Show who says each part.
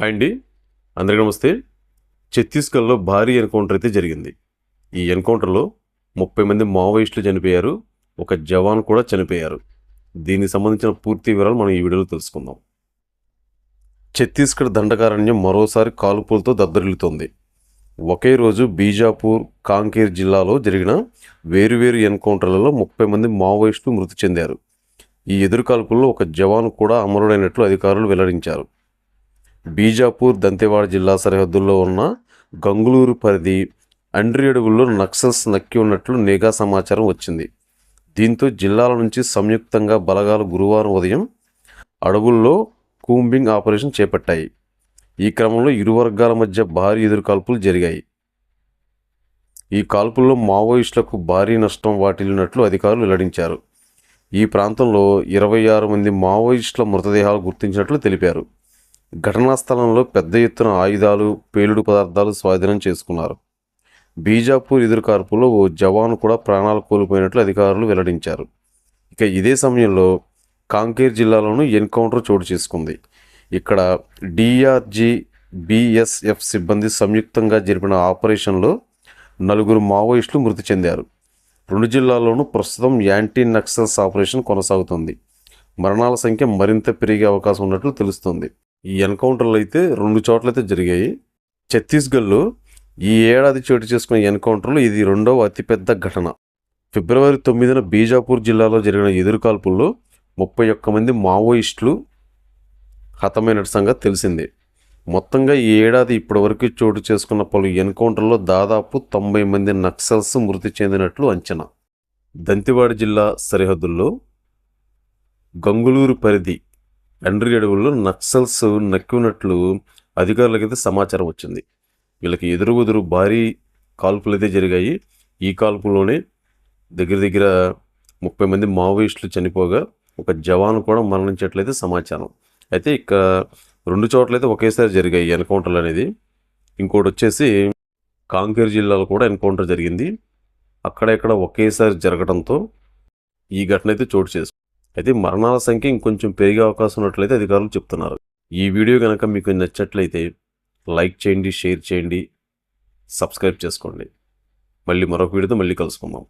Speaker 1: Hi అండి. అందరికీ నమస్తే. ఛత్తీస్గఢ్లో భారీ ఎన్కౌంటర్ అయితే జరిగింది. ఈ ఎన్కౌంటర్లో ముప్పై మంది మావోయిస్టులు చనిపోయారు ఒక జవాన్ కూడా చనిపోయారు. దీనికి సంబంధించిన పూర్తి వివరాలు మనం ఈ వీడియోలో తెలుసుకుందాం. ఛత్తీస్గఢ్ దండకారణ్యం మరోసారి కాల్పులతో దద్దరిల్లుతోంది. ఒకే రోజు బీజాపూర్ కాంకేర్ జిల్లాలో జరిగిన వేరువేరు ఎన్కౌంటర్లలో ముప్పై మంది మావోయిస్టులు మృతి చెందారు. ఈ ఎదురుకాల్పుల్లో ఒక జవాన్ కూడా అమరుడైనట్లు అధికారులు వెల్లడించారు. బీజాపూర్ దంతెవాడ జిల్లా సరిహద్దుల్లో ఉన్న గంగులూరు పరిధి అండ్రి అడుగుల్లో నక్సల్స్ నక్కి ఉన్నట్లు నిఘా సమాచారం వచ్చింది. దీంతో జిల్లాల నుంచి సంయుక్తంగా బలగాలు గురువారం ఉదయం అడవుల్లో కూంబింగ్ ఆపరేషన్ చేపట్టాయి. ఈ క్రమంలో ఇరు వర్గాల మధ్య భారీ ఎదురుకాల్పులు జరిగాయి. ఈ కాల్పుల్లో మావోయిస్టులకు భారీ నష్టం వాటిల్లినట్లు అధికారులు వెల్లడించారు. ఈ ప్రాంతంలో ఇరవై ఆరు మంది మావోయిస్టుల మృతదేహాలు గుర్తించినట్లు తెలిపారు. ఘటనా స్థలంలో పెద్ద ఎత్తున ఆయుధాలు పేలుడు పదార్థాలు స్వాధీనం చేసుకున్నారు. బీజాపూర్ ఎదురుకార్పులో ఓ జవాను కూడా ప్రాణాలు కోల్పోయినట్లు అధికారులు వెల్లడించారు. ఇక ఇదే సమయంలో కాంకేర్ జిల్లాలోనూ ఎన్కౌంటర్ చోటు చేసుకుంది. ఇక్కడ డిఆర్జీ బిఎస్ఎఫ్ సిబ్బంది సంయుక్తంగా జరిపిన ఆపరేషన్లో నలుగురు మావోయిస్టులు మృతి చెందారు. రెండు జిల్లాల్లోనూ ప్రస్తుతం యాంటీ నక్సల్స్ ఆపరేషన్ కొనసాగుతుంది. మరణాల సంఖ్య మరింత పెరిగే అవకాశం ఉన్నట్లు తెలుస్తుంది. ఈ ఎన్కౌంటర్లు అయితే రెండు చోట్లయితే జరిగాయి. ఛత్తీస్గఢ్లో ఈ ఏడాది చోటు చేసుకున్న ఎన్కౌంటర్లు ఇది రెండవ అతిపెద్ద ఘటన. ఫిబ్రవరి తొమ్మిదిన బీజాపూర్ జిల్లాలో జరిగిన ఎదురుకాల్పుల్లో ముప్పై ఒక్క మంది మావోయిస్టులు హతమైనట్టు సంగతి తెలిసింది. మొత్తంగా ఈ ఏడాది ఇప్పటివరకు చోటు చేసుకున్న పలు ఎన్కౌంటర్లో దాదాపు తొంభై మంది నక్సల్స్ మృతి చెందినట్లు అంచనా. దంతివాడ జిల్లా సరిహద్దుల్లో గంగులూరు పరిధి అండ్రి అడవుల్లో నక్సల్స్ నక్కినట్లు అధికారులకైతే సమాచారం వచ్చింది. వీళ్ళకి ఎదురు ఎదురు భారీ కాల్పులు అయితే జరిగాయి. ఈ కాల్పులోనే దగ్గర దగ్గర ముప్పై మంది మావోయిస్టులు చనిపోగా ఒక జవాన్ కూడా మరణించట్లయితే సమాచారం. అయితే ఇక రెండు చోట్లయితే ఒకేసారి జరిగాయి ఎన్కౌంటర్లు అనేది. ఇంకోటి వచ్చేసి కాంకేర్ జిల్లాలో కూడా ఎన్కౌంటర్ జరిగింది. అక్కడెక్కడ ఒకేసారి జరగడంతో ఈ ఘటన అయితే చోటు చేసుకుంది. అయితే మరణాల సంఖ్య ఇంకొంచెం పెరిగే అవకాశం ఉన్నట్లయితే అధికారులు చెప్తున్నారు. ఈ వీడియో కనుక మీకు నచ్చట్లయితే లైక్ చేయండి షేర్ చేయండి సబ్స్క్రైబ్ చేసుకోండి. మళ్ళీ మరొక వీడియోతో మళ్ళీ కలుసుకుందాం.